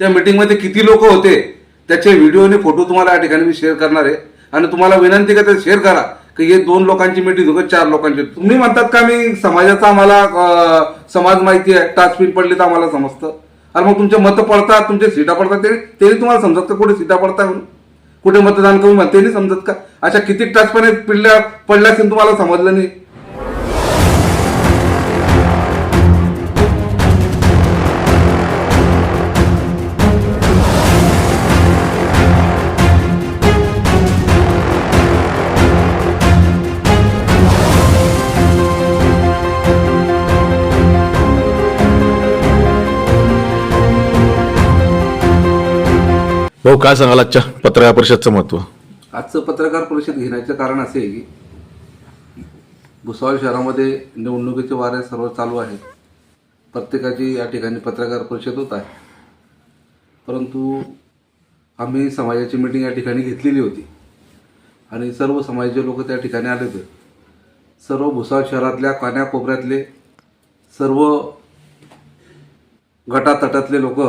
त्या मीटिंगमध्ये किती लोक होते त्याचे व्हिडिओ आणि फोटो तुम्हाला या ठिकाणी मी शेअर करणार आहे. आणि तुम्हाला विनंती का ते शेअर करा की हे दोन लोकांची मीटिंग होते चार लोकांची तुम्ही म्हणतात का मी समाजाचा आम्हाला समाज माहिती आहे टाचपीन पडली तर आम्हाला समजतं. आणि मग तुमचे मतं पडतात तुमचे सीटा पडतात ते तुम्हाला समजत का कुठे सीटा पडतात कुठे मतदान करून ते नाही समजत का? अशा किती टाचपणे पिढल्या पडल्या असेल तुम्हाला समजलं नाही. हो काय सांगाल आजच्या पत्रकार परिषदचं महत्त्व? आजचं पत्रकार परिषद घेण्याचं कारण असे आहे की भुसावळ शहरामध्ये निवडणुकीचे वारे सर्व चालू आहे प्रत्येकाची या ठिकाणी पत्रकार परिषद होत आहे. परंतु आम्ही समाजाची मीटिंग या ठिकाणी घेतलेली होती. आणि सर्व समाजाचे लोक त्या ठिकाणी आले होते सर्व भुसावळ शहरातल्या कान्याकोपऱ्यातले सर्व गटातटातले लोक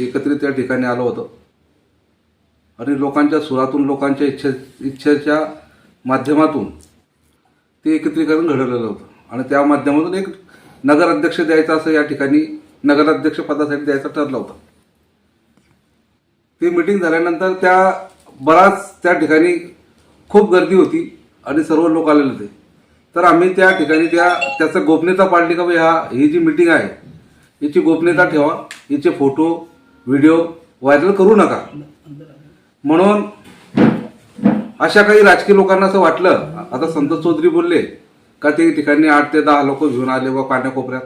एकत्रित त्या ठिकाणी आलो होतं. आणि लोकांच्या सुरातून लोकांच्या इच्छे इच्छेच्या माध्यमातून ते एकत्रीकरण घडवलेलं होतं. आणि त्या माध्यमातून एक नगराध्यक्ष द्यायचा असं या ठिकाणी नगराध्यक्ष पदासाठी द्यायचं ठरलं होतं. ती मिटिंग झाल्यानंतर त्या बराच त्या ठिकाणी खूप गर्दी होती आणि सर्व लोक आलेले होते. तर आम्ही त्या ठिकाणी त्या त्याचं गोपनीयता पाळली का ह्या ही जी मिटिंग आहे याची गोपनीयता ठेवा याचे फोटो व्हिडिओ व्हायरल करू नका. म्हणून अशा काही राजकीय लोकांना असं वाटलं आता संतोष चौधरी बोलले का ते ठिकाणी आठ ते दहा लोक घेऊन आले व कान्याकोपऱ्यात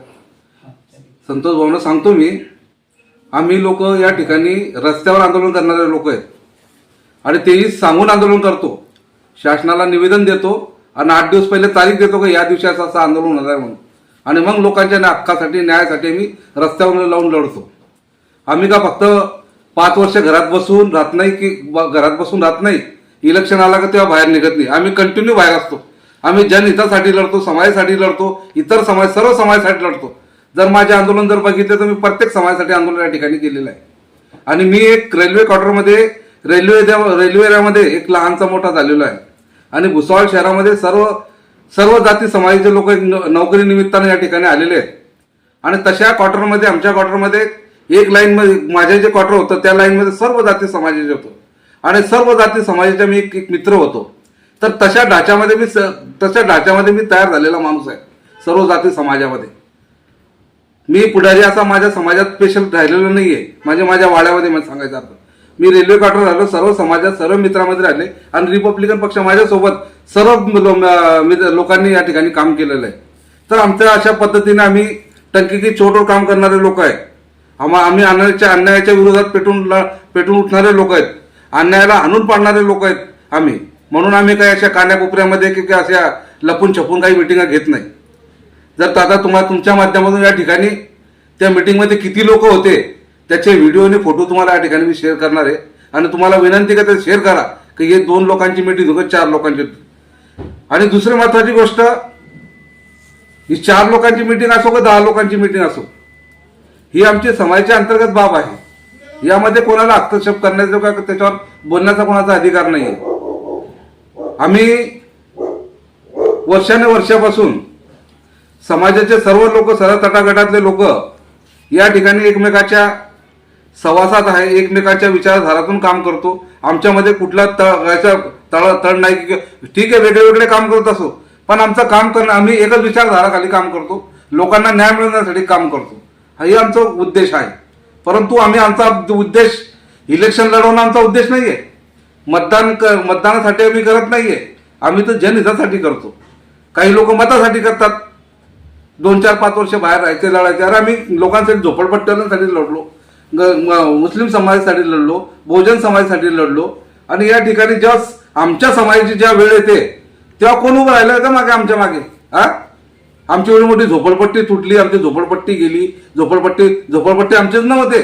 संतोष भाऊनं सांगतो मी आम्ही लोक या ठिकाणी रस्त्यावर आंदोलन करणारे लोक आहेत. आणि तेही सांगून आंदोलन करतो. शासनाला निवेदन देतो आणि आठ दिवस पहिले तारीख देतो का या दिवशी असं असं आंदोलन होणार आहे म्हणून. आणि मग लोकांच्या हक्कासाठी न्यायासाठी आम्ही रस्त्यावर लावून लढतो. आम्ही का फक्त पाच वर्ष घरात बसून राहत नाही की घरात बसून राहत नाही. इलेक्शन आला का तेव्हा बाहेर निघत नाही. आम्ही कंटिन्यू बाहेर असतो. आम्ही जनहितासाठी लढतो समाजासाठी लढतो इतर समाज सर्व समाजासाठी लढतो. जर माझे आंदोलन जर बघितले तर मी प्रत्येक समाजासाठी आंदोलन या ठिकाणी केलेलं आहे. आणि मी एक रेल्वे क्वार्टरमध्ये रेल्वे रेल्वे एरियामध्ये एक लहानचा मोठा झालेलो आहे. आणि भुसावळ शहरामध्ये सर्व सर्व जाती समाजाचे लोक नोकरी निमित्ताने या ठिकाणी आलेले आहेत. आणि तशा क्वार्टरमध्ये आमच्या क्वार्टरमध्ये एक लाईन मध्ये जे क्वार्टर होतं त्या लाईन मध्ये सर्व जाती समाजाचे होतो. आणि सर्व जाती समाजाचा मी एक एक मित्र होतो. तर तशा ढाच्यामध्ये मी स- तशा ढाच्यामध्ये मी तयार झालेला माणूस आहे सर्व जाती समाजामध्ये. मी पुढारी असा माझ्या समाजात स्पेशल राहिलेलो नाहीये म्हणजे माझ्या वाड्यामध्ये मला सांगायचं अर्थ. मी रेल्वे क्वार्टर राहिलो सर्व समाजात सर्व मित्रामध्ये राहिले आणि रिपब्लिकन पक्ष माझ्यासोबत सर्व मित्र- लोकांनी या ठिकाणी काम केलेलं आहे. तर आमच्या अशा पद्धतीने आम्ही टंकी की चोटवर काम करणारे लोक आहे. आम्हा आम्ही अन्यायाच्या अन्यायाच्या विरोधात पेटून पेटून उठणारे लोक आहेत. अन्यायाला आणून पाडणारे लोक आहेत आम्ही. म्हणून आम्ही काही अशा कान्याकोपऱ्यामध्ये की की अशा लपून छपून काही मिटिंगा घेत नाही. जर आता तुम्हाला तुमच्या माध्यमातून या ठिकाणी त्या मिटिंगमध्ये किती लोक होते त्याचे व्हिडिओ आणि फोटो तुम्हाला या ठिकाणी मी शेअर करणार आहे. आणि तुम्हाला विनंती करते शेअर करा की हे दोन लोकांची मीटिंग होती चार लोकांची आणि दुसरी महत्वाची गोष्ट ही चार लोकांची मीटिंग असो का दहा लोकांची मीटिंग असो ही आमची समाजाच्या अंतर्गत बाब आहे. यामध्ये कोणाला हस्तक्षेप करण्याचा का त्याच्यावर बोलण्याचा कोणाचा अधिकार नाही आम्ही वर्षाने वर्षापासून समाजाचे सर्व लोक सर्व तटागटातले लोक या ठिकाणी एकमेकाच्या सहवासात आहे एकमेकाच्या विचारधारातून काम करतो. आमच्यामध्ये कुठला तळाचा तळ तळ नाही की ठीक आहे वेगळे वेगळे काम करत असो. पण आमचं काम करणं आम्ही एकच विचारधाराखाली काम करतो. लोकांना न्याय मिळवण्यासाठी काम करतो. हाही आमचा उद्देश आहे. परंतु आम्ही आमचा उद्देश इलेक्शन लढवणं आमचा उद्देश नाही आहे मतदान क मतदानासाठी आम्ही करत नाही आहे आम्ही तर जनहितासाठी करतो. काही लोक मतासाठी करतात. दोन चार पाच वर्ष बाहेर राहायचे लढायचे. अरे आम्ही लोकांसाठी झोपडपट्ट्यांसाठी लढलो ग- मुस्लिम समाजासाठी लढलो बहुजन समाजासाठी लढलो. आणि या ठिकाणी जेव्हा आमच्या समाजाची जेव्हा वेळ येते तेव्हा कोण उभं राहिलं का मागे आमच्या मागे? हा आमची एवढी मोठी झोपडपट्टी तुटली आमची झोपडपट्टी गेली. झोपडपट्टी झोपडपट्टी आमचेच नव्हते.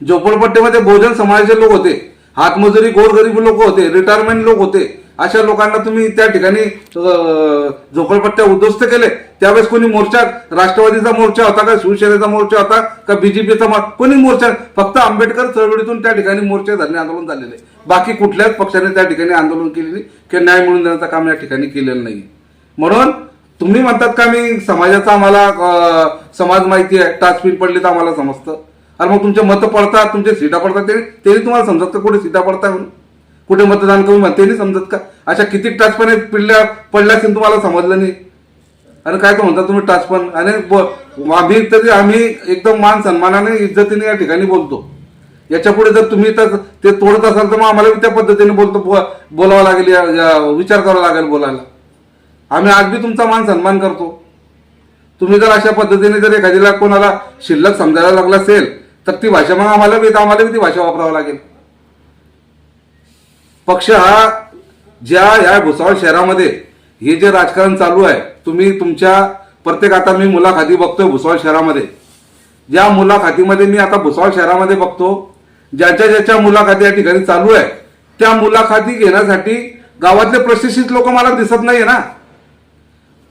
झोपडपट्टीमध्ये बहुजन समाजाचे लोक होते. हातमजुरी गोरगरीब लोक होते रिटायरमेंट लोक होते. अशा लोकांना तुम्ही त्या ठिकाणी झोपडपट्ट्या उद्ध्वस्त केले. त्यावेळेस कोणी मोर्चा राष्ट्रवादीचा मोर्चा होता का शिवसेनेचा मोर्चा होता का बीजेपीचा कोणी मोर्चा? फक्त आंबेडकर चळवळीतून त्या ठिकाणी मोर्चे धरणे आंदोलन झालेले. बाकी कुठल्याच पक्षाने त्या ठिकाणी आंदोलन केलेली किंवा न्याय मिळवून देण्याचं काम या ठिकाणी केलेलं नाही म्हणून तुम्ही म्हणतात का मी समाजाचा आम्हाला समाज माहिती आहे टाच पिन पडली तर आम्हाला समजतं. आणि मग तुमचे मतं पडतात तुमचे सीटा पडतात ते तेही तुम्हाला समजत का कुठे सीटा पडतात म्हणून? कुठे मतदान करू म्हणते नाही समजत का? अशा किती टाचपणे पिढल्या पडल्या असेल तुम्हाला समजलं नाही. आणि काय तर म्हणता तुम्ही टाचपण. आणि ब- आम्ही तरी आम्ही एकदम मान सन्मानाने इज्जतीने या ठिकाणी बोलतो. याच्यापुढे जर तुम्ही तर ते तोडत असाल तर मग आम्हाला त्या पद्धतीने बोलतो बोलावं लागेल या- विचार करावा लागेल बोलायला. आम्ही आज बी तुमचा मान सन्मान करतो. तुम्ही जर अशा पद्धतीने जर एखाद्याला कोणाला शिल्लक समजायला लागला असेल तर ती भाषा मग आम्हाला बी आम्हाला बी ती भाषा वापरावी लागेल. पक्ष हा ज्या या भुसावळ शहरामध्ये हे जे राजकारण चालू आहे तुम्ही तुमच्या प्रत्येक आता मी मुलाखती बघतोय भुसावळ शहरामध्ये. ज्या मुलाखतीमध्ये मी आता भुसावळ शहरामध्ये बघतो ज्याच्या ज्याच्या मुलाखती या ठिकाणी चालू आहे त्या मुलाखती घेण्यासाठी गावातले प्रशिक्षित लोक मला दिसत नाही ना.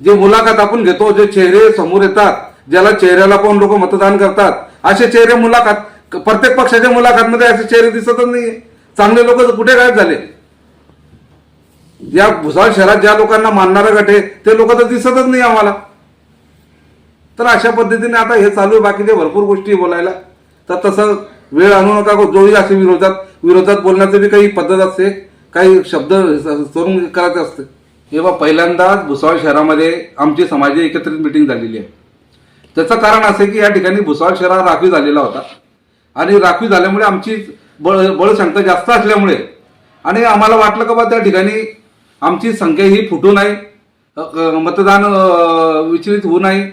जे मुलाखत आपण घेतो जे चेहरे समोर येतात ज्याला चेहऱ्याला पाहून लोक मतदान करतात असे चेहरे मुलाखत प्रत्येक पक्षाच्या मुलाखतमध्ये असे चेहरे दिसतच नाही चांगले लोक कुठे गायब झाले? या भुसाळ शहरात ज्या लोकांना मानणारा गट आहे ते लोक तर दिसतच नाही आम्हाला. तर अशा पद्धतीने आता हे चालू आहे बाकीचे भरपूर गोष्टी बोलायला. तर तसं वेळ आणू नका जोडी असे विरोधात विरोधात बोलण्याचं बी काही पद्धत असते. काही शब्द सोडून करायचे असते. तेव्हा पहिल्यांदाच भुसावळ शहरामध्ये आमची समाजी एकत्रित मिटिंग झालेली आहे. त्याचं कारण असं की या ठिकाणी भुसावळ शहरा राखीव झालेला होता. आणि राखीव झाल्यामुळे आमची बळ बळसंख्या जास्त असल्यामुळे आणि आम्हाला वाटलं का बा त्या ठिकाणी आमची संख्या ही फुटू नये मतदान विचलित होऊ नये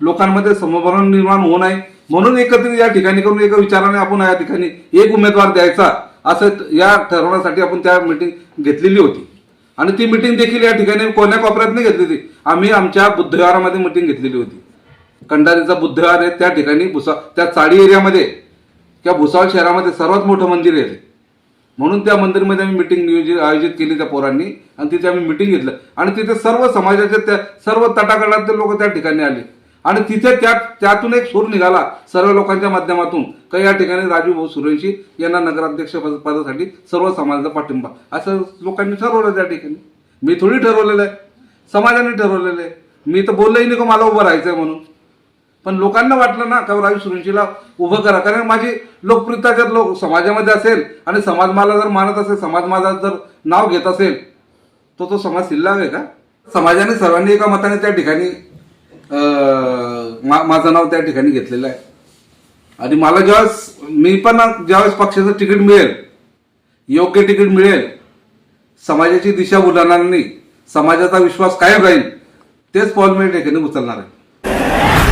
लोकांमध्ये समभरण निर्माण होऊ नये म्हणून एकत्रित या ठिकाणी करून एका विचाराने आपण या ठिकाणी एक उमेदवार द्यायचा असं या ठरवण्यासाठी आपण त्या मिटिंग घेतलेली होती. आणि ती मिटिंग देखील या ठिकाणी कोण्या कॉपऱ्यात नाही घेतली होती. आम्ही आमच्या बुद्धविहारामध्ये मिटिंग घेतलेली होती. कंडारीचा बुद्धविहार आहे त्या ठिकाणी भुसा त्या चाळी एरियामध्ये किंवा भुसावळ शहरामध्ये सर्वात मोठं मंदिर आहे. म्हणून त्या मंदिरमध्ये आम्ही मिटिंग नियोजित आयोजित केली त्या पोरांनी आणि तिथे आम्ही मिटिंग घेतलं. आणि तिथे सर्व समाजाचे त्या सर्व तटाकडातले लोक त्या ठिकाणी आले. आणि तिथे त्या त्यातून एक सूर निघाला सर्व लोकांच्या माध्यमातून. का या ठिकाणी राजू भाऊ सुरेंशी यांना नगराध्यक्ष पद- पदासाठी सर्व समाजाचा पाठिंबा. असं लोकांनी ठरवलं त्या ठिकाणी. मी थोडी ठरवलेलं आहे. समाजाने ठरवलेलं आहे. मी तर बोललंही नाही का मला उभं राहायचंय म्हणून. पण लोकांना वाटलं ना का राजू सुरेंशीला उभं करा. कारण माझी लोकप्रियता जर लोक समाजामध्ये असेल आणि समाज मला जर मानत असेल समाज माझा जर नाव घेत असेल तो तो समाज शिल्लक आहे का? समाजाने सर्वांनी एका मताने त्या ठिकाणी मा- माझं नाव त्या ठिकाणी घेतलेलं आहे. आणि मला ज्यावेळेस मी पण ज्यावेळेस पक्षाचं तिकीट मिळेल योग्य तिकीट मिळेल समाजाची दिशा उलानांनी नाही समाजाचा विश्वास कायम राहील तेच पाऊल मी या ठिकाणी उचलणार आहे.